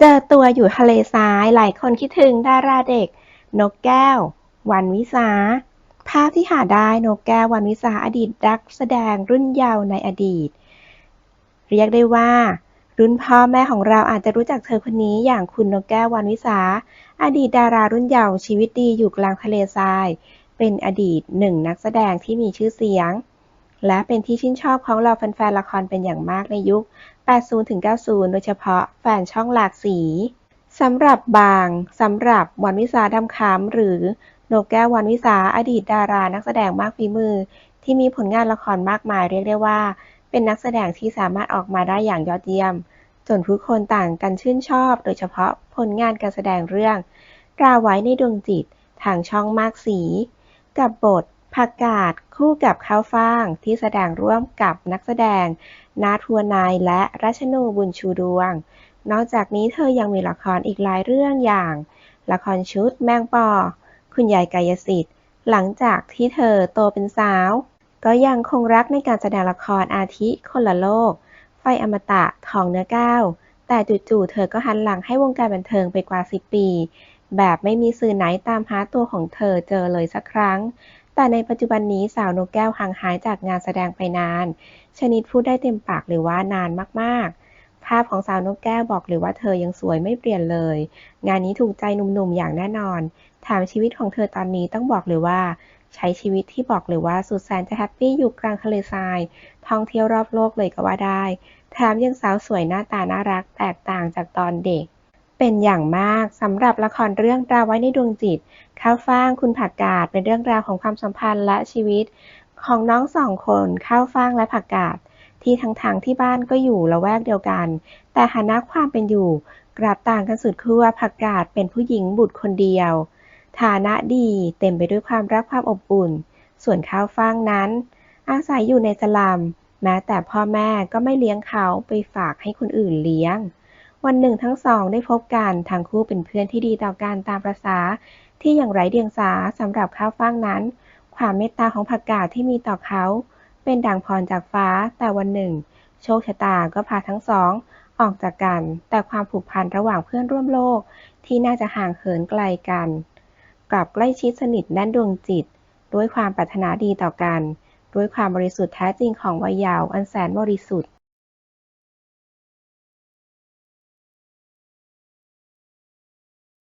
เจอตัวอยู่ทะเลทรายหลายคนคิดถึงดาราเด็ก นกแก้ว วันวิสา ภาพที่หาได้นกแก้ววันวิสาอดีตนักแสดงรุ่นเยาว์ในอดีต เรียกได้ว่า รุ่นพ่อแม่ของเราอาจจะรู้จักเธอคนนี้อย่างคุณนกแก้ววันวิสา อดีตดารารุ่นเยาว์ชีวิตดีอยู่กลางทะเลทราย เป็นอดีตหนึ่งนักแสดงที่มีชื่อเสียง และเป็นที่ชื่นชอบของเราแฟนๆละครเป็นอย่างมากในยุค 80-90 โดยเฉพาะแฟนช่องหลากสีสำหรับบางสำหรับวันวิสาดำคำหรือนกแก้ววันวิสาอดีตดารานักแสดงมากฝีมือ ที่มีผลงานละครมากมายเรียกได้ว่า เป็นนักแสดงที่สามารถออกมาได้อย่างยอดเยี่ยม จนทุกคนต่างกันชื่นชอบ โดยเฉพาะผลงานการแสดงเรื่องราไว้ในดวงจิตทางช่องมากสี กับบท ผักกาดคู่กับข้าวฟ่างที่แสดงร่วมกับนักแสดง นาทัวนายและรัชนูบุญชูดวง นอกจากนี้เธอยังมีละครอีกหลายเรื่องอย่าง ละครชุดแมงปอ คุณยายกายสิทธิ์ หลังจากที่เธอโตเป็นสาว ก็ยังคงรักในการแสดงละครอาทิคนละโลก ไฟอมตะทองเนื้อก้าวแต่จู่ๆเธอก็หันหลังให้วงการบันเทิงไปกว่า 10 ปี แบบไม่มีสื่อไหนตามหาตัวของเธอเจอเลยสักครั้ง แต่ในปัจจุบันนี้สาวนกแก้วห่างหายจากงานแสดงไปนาน ชนิดพูดได้เต็มปากเลยว่านานมากๆ ภาพของสาวนกแก้วบอกเลยว่าเธอยังสวยไม่เปลี่ยนเลย งานนี้ถูกใจหนุ่มๆอย่างแน่นอน ถามชีวิตของเธอตอนนี้ต้องบอกเลยว่า ใช้ชีวิตที่บอกเลยว่าสุดแสนจะแฮปปี้อยู่กลางทะเลทราย ท่องเที่ยวรอบโลกเลยก็ว่าได้แถมยังสาวสวยหน้าตาน่ารักแตกต่างจากตอนเด็ก เป็นอย่างมากสำหรับละครเรื่องดาวไว้ในดวงจิต ข้าวฟ่างคุณผักกาดเป็นเรื่องราวของความสัมพันธ์และชีวิต ของน้องสองคนข้าวฟ่างและผักกาดที่ทั้งทางที่บ้านก็อยู่ละแวกเดียวกัน แต่ฐานะความเป็นอยู่กลับต่างกันสุดขั้วผักกาดเป็นผู้หญิงบุตรคนเดียว ฐานะดีเต็มไปด้วยความรักความอบอุ่น ส่วนข้าวฟ่างนั้น อาศัยอยู่ในสลัมแม้แต่พ่อแม่ก็ไม่เลี้ยงเขาไปฝากให้คนอื่นเลี้ยง วันหนึ่งทั้งสองได้พบกันทั้งคู่เป็นเพื่อนที่ดีต่อกันตามประษาที่อย่างไร้เดียงสาสำหรับข้าวฟ่างนั้น ความเมตตาของผักกาดที่มีต่อเขา เป็นดั่งพรจากฟ้าแต่วันหนึ่ง โชคชะตาก็พาทั้งสอง ออกจากกัน แต่ความผูกพันระหว่างเพื่อนร่วมโลก ที่น่าจะห่างเหินไกลกัน กลับใกล้ชิดสนิทแน่นดวงจิต ด้วยความปรารถนาดีต่อกัน ด้วยความบริสุทธิ์แท้จริงของวัยเยาว์อันแสนบริสุทธิ์